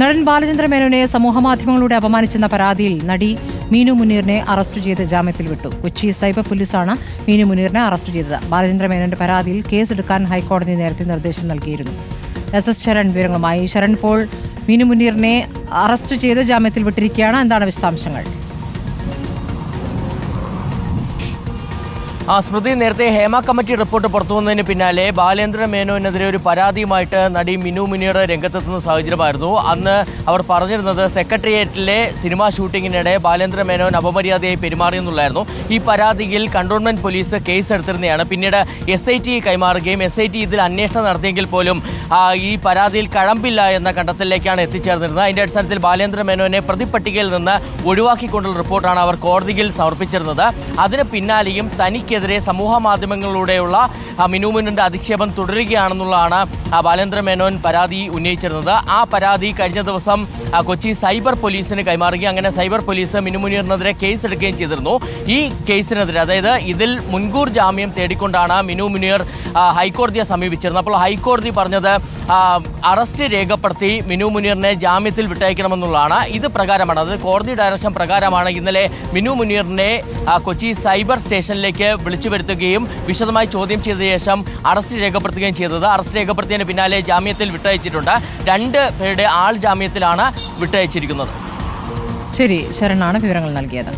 നടൻ ബാലചന്ദ്ര മേനോനെ സമൂഹമാധ്യമങ്ങളിലൂടെ അപമാനിച്ചെന്ന പരാതിയിൽ നടി മീനു മുനീറിനെ അറസ്റ്റ് ചെയ്ത് ജാമ്യത്തിൽ വിട്ടു. കൊച്ചി സൈബർ പോലീസാണ് മീനു മുനീറിനെ അറസ്റ്റ് ചെയ്തത്. ബാലചന്ദ്ര മേനോന്റെ പരാതിയിൽ കേസെടുക്കാൻ ഹൈക്കോടതി നേരത്തെ നിർദ്ദേശം നൽകിയിരുന്നു. എസ്. എസ്. ശരൺ വിവരങ്ങളുമായി ശരൺ പോൾ മീനു മുനീറിനെ അറസ്റ്റ് ചെയ്ത് ജാമ്യത്തിൽ വിട്ടിരിക്കുകയാണ്. എന്താണ് വിശദാംശങ്ങൾ? ആ സ്മൃതി നേരത്തെ ഹേമ കമ്മിറ്റി റിപ്പോർട്ട് പുറത്തു വന്നതിന് പിന്നാലെ ബാലേന്ദ്ര മേനോനെതിരെ ഒരു പരാതിയുമായിട്ട് നടി മിനു മിനിയുടെ രംഗത്തെത്തുന്ന സാഹചര്യമായിരുന്നു. അന്ന് അവർ പറഞ്ഞിരുന്നത് സെക്രട്ടേറിയറ്റിലെ സിനിമാ ഷൂട്ടിങ്ങിനിടെ ബാലേന്ദ്ര മേനോൻ അപമര്യാദയായി പെരുമാറിയെന്നുള്ളായിരുന്നു ഈ പരാതിയിൽ കണ്ടോൺമെന്റ് പോലീസ് കേസ് എടുത്തിരുന്നതാണ് പിന്നീട് എസ് ഐ ടി കൈമാറുകയും എസ് ഐ ടി ഇതിൽ അന്വേഷണം നടത്തിയെങ്കിൽ പോലും ഈ പരാതിയിൽ കഴമ്പില്ല എന്ന കണ്ടെത്തലിലേക്കാണ് എത്തിച്ചേർന്നിരുന്നത്. അതിന്റെ അടിസ്ഥാനത്തിൽ ബാലേന്ദ്ര മേനോനെ പ്രതിപട്ടികയിൽ നിന്ന് ഒഴിവാക്കിക്കൊണ്ടുള്ള റിപ്പോർട്ടാണ് അവർ കോടതിയിൽ സമർപ്പിച്ചിരുന്നത്. അതിന് പിന്നാലെയും തനിക്കെതിരെ സമൂഹ മാധ്യമങ്ങളിലൂടെയുള്ള മിനു അധിക്ഷേപം തുടരുകയാണെന്നുള്ളതാണ് ബാലേന്ദ്ര മേനോൻ പരാതി ഉന്നയിച്ചിരുന്നത്. ആ പരാതി കഴിഞ്ഞ ദിവസം കൊച്ചി സൈബർ പോലീസിന് കൈമാറുകയും അങ്ങനെ സൈബർ പോലീസ് മിനു മുനീറിനെതിരെ കേസ് എടുക്കുകയും ചെയ്തിരുന്നു. ഈ കേസിനെതിരെ അതായത് ഇതിൽ മുൻകൂർ ജാമ്യം തേടിക്കൊണ്ടാണ് മിനു മുനീർ ഹൈക്കോടതിയെ സമീപിച്ചിരുന്നത്. അപ്പോൾ ഹൈക്കോടതി പറഞ്ഞത് അറസ്റ്റ് രേഖപ്പെടുത്തി മിനു മുനീറിനെ ജാമ്യത്തിൽ വിട്ടയക്കണമെന്നുള്ളതാണ്. ഇത് പ്രകാരമാണ് അത് കോടതി ഡയറക്ഷൻ പ്രകാരമാണ് ഇന്നലെ മിനു മുനീറിനെ കൊച്ചി സൈബർ സ്റ്റേഷനിലേക്ക് വിളിച്ചു വരുത്തുകയും വിശദമായി ചോദ്യം ചെയ്ത ശേഷം അറസ്റ്റ് രേഖപ്പെടുത്തുകയും ചെയ്തത്. അറസ്റ്റ് രേഖപ്പെടുത്തിയതിന് പിന്നാലെ ജാമ്യത്തിൽ വിട്ടയച്ചിട്ടുണ്ട്. രണ്ട് പേരുടെ ആൾ ജാമ്യത്തിലാണ് വിട്ടയച്ചിരിക്കുന്നത്. ശരി ശരണാണ് വിവരങ്ങൾ നൽകിയത്.